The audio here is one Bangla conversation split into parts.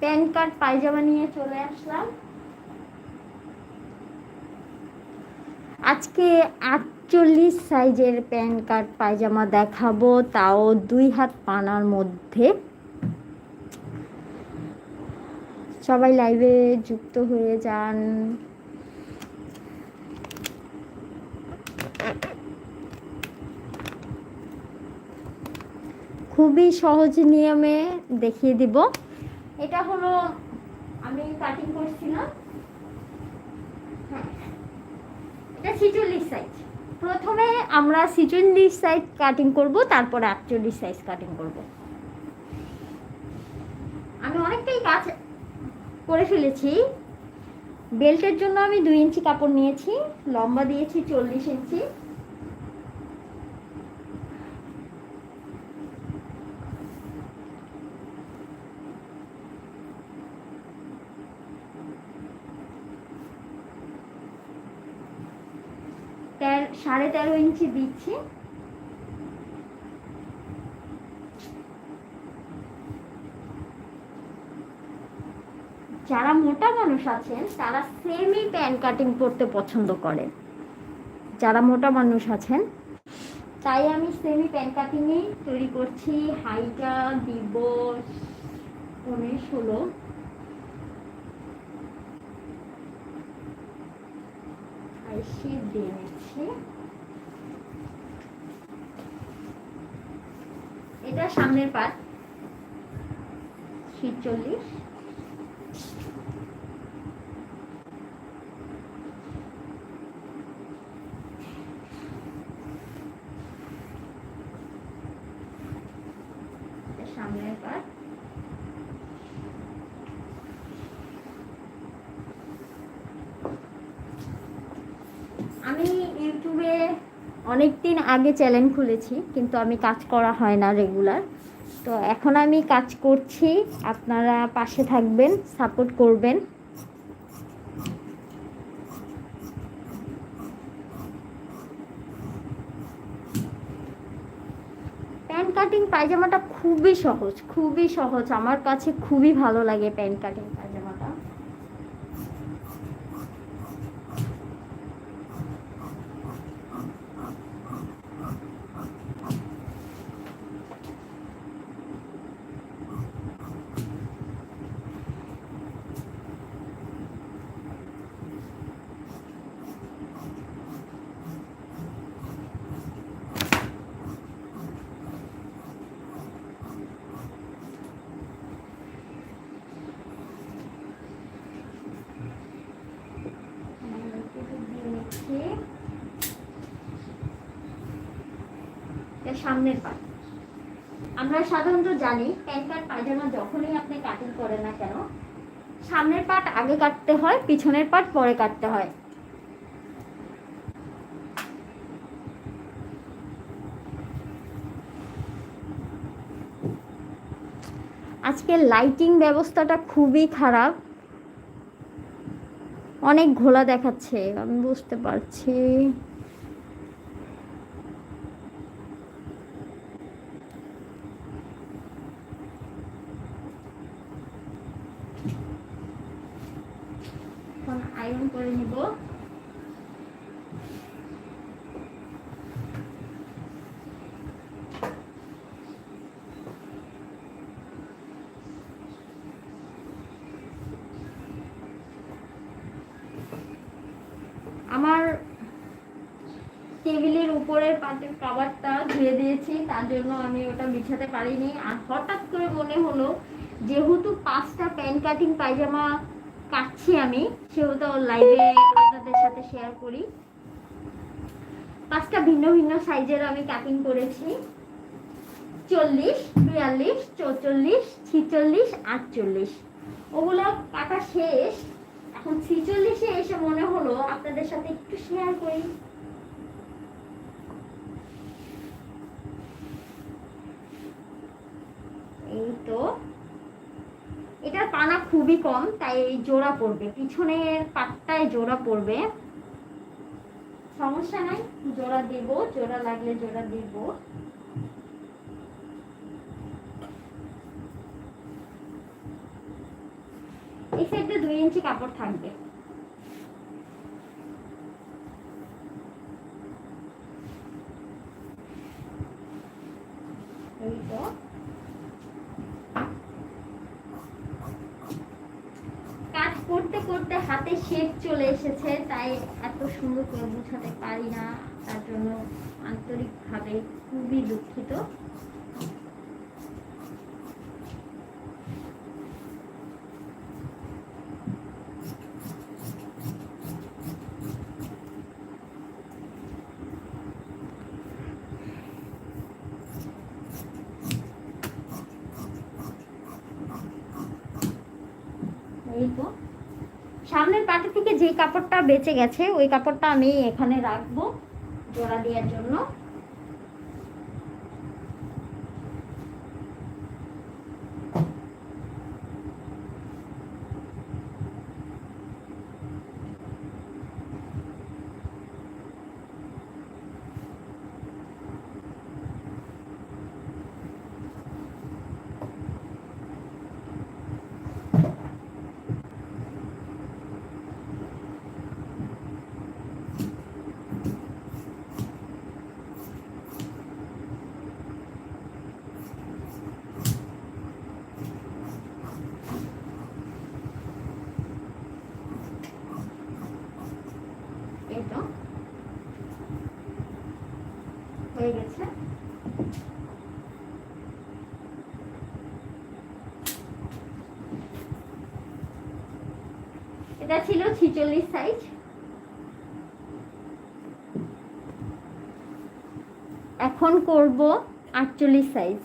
প্যান কার্ড, পায়জামা নিয়ে চলে আসলাম। আজকে আটচল্লিশ সাইজের প্যান কার্ড, পায়জামা দেখাবো, তাও দুই হাত পানার মধ্যে। সবাই লাইভে যুক্ত হয়ে যান। খুবই সহজ নিয়মে দেখিয়ে দিব। এটা হলো, আমি কাটিং করছিলাম। এটা ছিচল্লিশ সাইজ প্রথমে আমরা ছিচল্লিশ সাইজ কাটিং করব, তারপরে আটচল্লিশ সাইজ কাটিং করব। আমি অনেকটাই কাজ করে ফেলেছি। বেল্টের জন্য আমি দুই ইঞ্চি কাপড় নিয়েছি, লম্বা দিয়েছি চল্লিশ ইঞ্চি। তের, সাড়ে তেরো ইঞ্চি দিচ্ছি। যারা মোটা মানুষ আছেন, তারা সেমি প্যান কাটিং করতে পছন্দ করেন। যারা মোটা মানুষ আছেন, তাই আমি সেমি প্যান কাটিংই তৈরি করছি। হাইটা দিব পনেরো ষোলো। আইসি দিয়ে নিচ্ছি এটা সামনের পাট ছিচল্লিশ। সামনের পাট আমি ইউটিউবে অনেক দিন আগে চ্যানেল খুলেছি, কিন্তু আমি কাজ করা হয় না রেগুলার তো এখন আমি কাজ করছি, আপনারা পাশে থাকবেন সাপোর্ট করবেন। প্যান কাটিং পায়জামাটা খুবই সহজ খুবই সহজ। আমার কাছে খুবই ভালো লাগে প্যান কাটিং পায়জামাটা দিয়ে নিচ্ছি। এটা সামনের পাট আমরা সাধারণত জানি প্যান্ট কার্ড, পায়জামা যখনই আপনি কাটিং করেন না কেন, সামনের পাট আগে কাটতে হয়, পিছনের পাট পরে কাটতে হয়। আজকে লাইটিং ব্যবস্থাটা খুবই খারাপ। অনেক ঘোলা দেখাচ্ছে, আমি বুঝতে পারছি এখন আয়রন করে নিব। আমার টেবিলের উপরের পাটের কাভারটা ধুয়ে দিয়েছি, তার জন্য আমি ওটা বিছাতে পারিনি। আর হঠাৎ করে মনে হলো, যেহেতু পাঁচটা প্যান্ট কাটিং পায়জামা কাটছি আমি। সেহেতু লাইভে আপনাদের সাথে শেয়ার করি। পাঁচটা ভিন্ন ভিন্ন সাইজের আমি কাটিং করেছি। চল্লিশ, বিয়াল্লিশ, চৌচল্লিশ, ছিচল্লিশ, আটচল্লিশ। ওগুলো কাটা শেষ। এখন ছিচল্লিশে এসে মনে হলো আপনাদের সাথে একটু শেয়ার করি। এই তো। এটার পানা খুবই কম, তাই জোড়া পড়বে। পিছনের পাটটায় জোড়া পড়বে। সমস্যা নাই, জোড়া দেব, জোড়া লাগলে জোড়া দেব। এই সাইডে দুই ইঞ্চি কাপড় থাকবে। এই তো কাজ করতে করতে হাতে শেপ চলে এসেছে, তাই এত সুন্দর করে বোঝাতে পারি না। তার জন্য আন্তরিকভাবে খুবই দুঃখিত। এই তো। সামনের পাটি থেকে যে কাপড়টা বেঁচে গেছে, ওই কাপড়টা আমি এখানে রাখব জোড়া দেওয়ার জন্য এই তো হয়ে গেছে এটা ছিল ছিচল্লিশ সাইজ এখন করব আটচল্লিশ সাইজ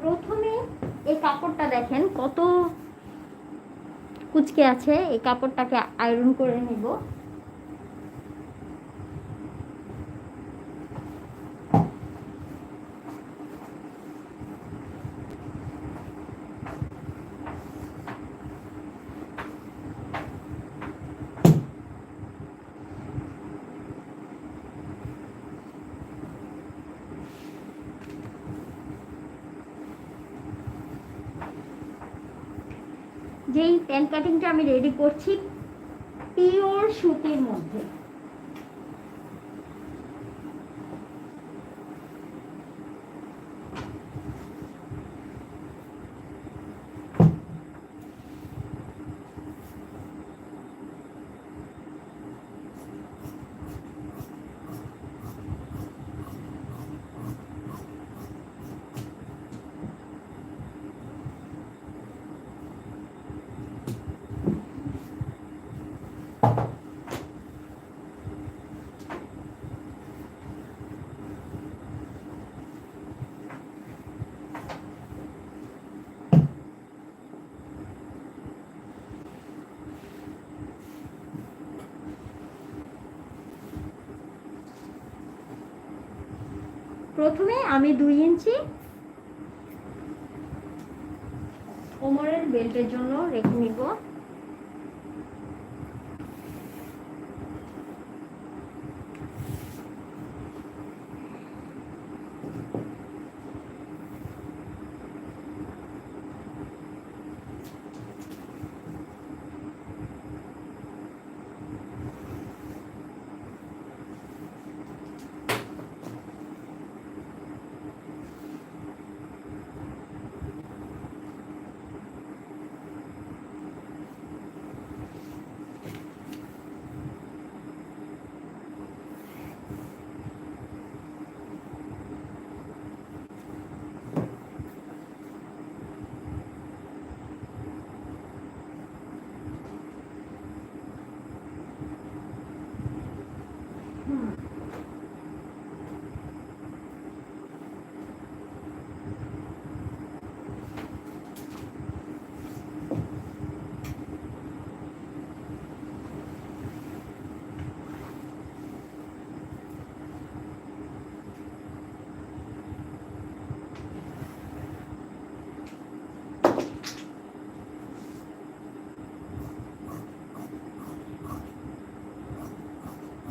প্রথমে এই কাপড়টা দেখেন কত কুচকে আছে, এই কাপড়টাকে আয়রন করে নিব যেই প্যান কাটিংটা আমি রেডি করছি পিওর সুতির মধ্যে। প্রথমে আমি দুই ইঞ্চি কোমরের বেল্টের জন্য রেখে নিব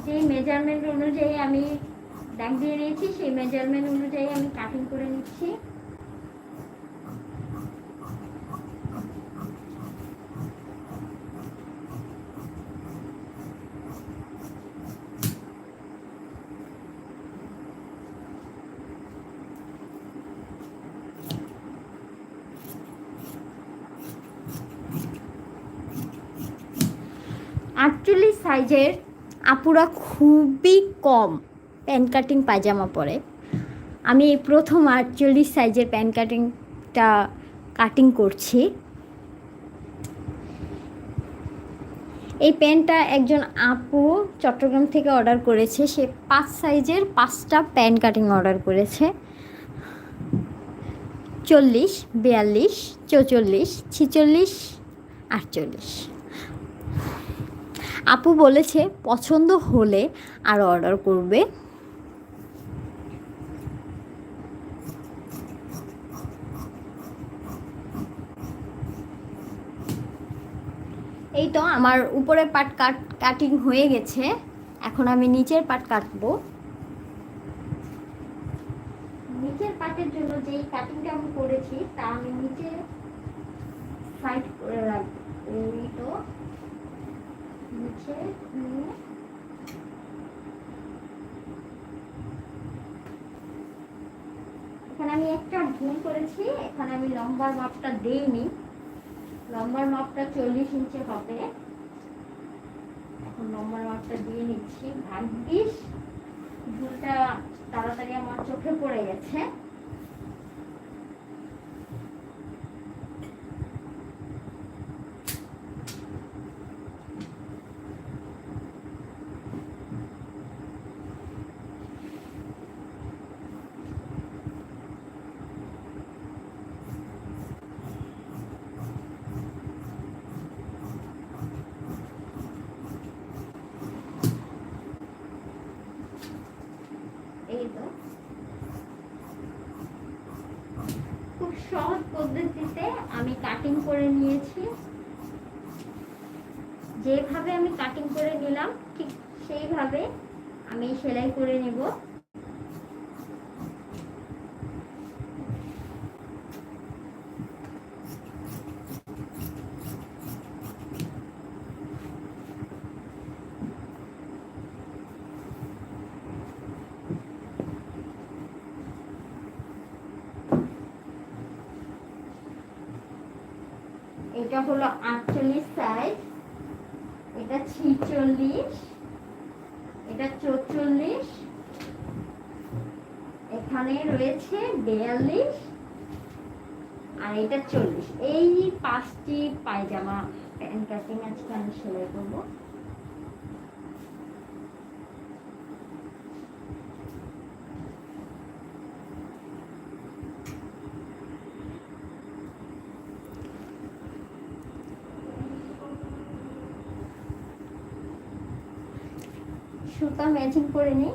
যে মেজারমেন্ট অনুযায়ী আমি দাগ দিয়ে নিয়েছি সেই মেজারমেন্ট অনুযায়ী আমি কাটিং করে নিচ্ছি। আটচল্লিশ সাইজের আপুরা খুবই কম প্যান কাটিং পায়জামা পরে। আমি এই প্রথম আটচল্লিশ সাইজের প্যান কাটিংটা কাটিং করছি। এই প্যান্টটা একজন আপু চট্টগ্রাম থেকে অর্ডার করেছে। সে পাঁচ সাইজের পাঁচটা প্যান কাটিং অর্ডার করেছে। চল্লিশ, বিয়াল্লিশ, চৌচল্লিশ, ছিচল্লিশ, আটচল্লিশ। আপু বলেছে, পছন্দ হলে আর অর্ডার করবে। এই তো আমার উপরের পার্ট কাট কাটিং হয়ে গেছে। এখন আমি নিচের পার্ট কাটবো। নিচের পার্টের জন্য যেই কাটিংটা আমি করেছি, তা আমি নিচে সাইড করে রাখব। এই তো। এখানে আমি একটা ভুল করেছি, এখানে আমি লম্বার মাপটা দেইনি। লম্বার মাপটা চল্লিশ ইঞ্চি হবে। এখন লম্বার মাপটা দিয়ে নিচ্ছি। ভাগ্যিস, ভুলটা তাড়াতাড়ি আমার চোখে পড়ে গেছে এই তো খুব সহজ পদ্ধতিতে আমি কাটিং করে নিয়েছি। যেভাবে আমি কাটিং করে নিলাম, ঠিক সেইভাবে আমি সেলাই করে নেব এটা হলো আটচল্লিশ সাইজ এটা ছিচল্লিশ, এটা চৌচল্লিশ, এখানে রয়েছে বিয়াল্লিশ আর এটা চল্লিশ। এই পাঁচটি পায়জামা প্যান্ট কাটিং আজকে আমি সেলাই করব। সুতা ম্যাচিং করে নিই।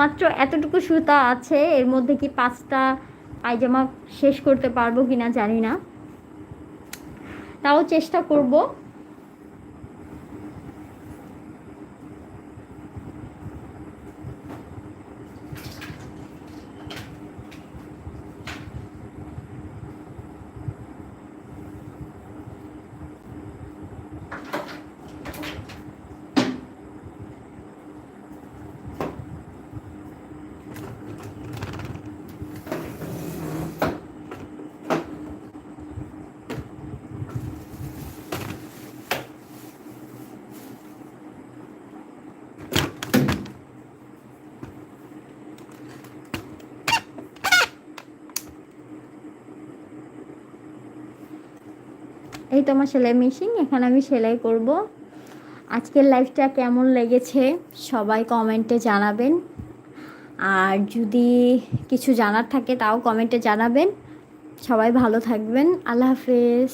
মাত্র এতটুকু সুতা আছে, এর মধ্যে কি পাঁচটা পায়জামা শেষ করতে পারব কিনা জানি না। তাও চেষ্টা করব। এই তো আমার সেলাই মেশিন এখানে আমি সেলাই করব। আজকের লাইফটা কেমন লেগেছে সবাই কমেন্টে জানাবেন। আর যদি কিছু জানার থাকে তাও কমেন্টে জানাবেন। সবাই ভালো থাকবেন, আল্লাহ হাফেজ।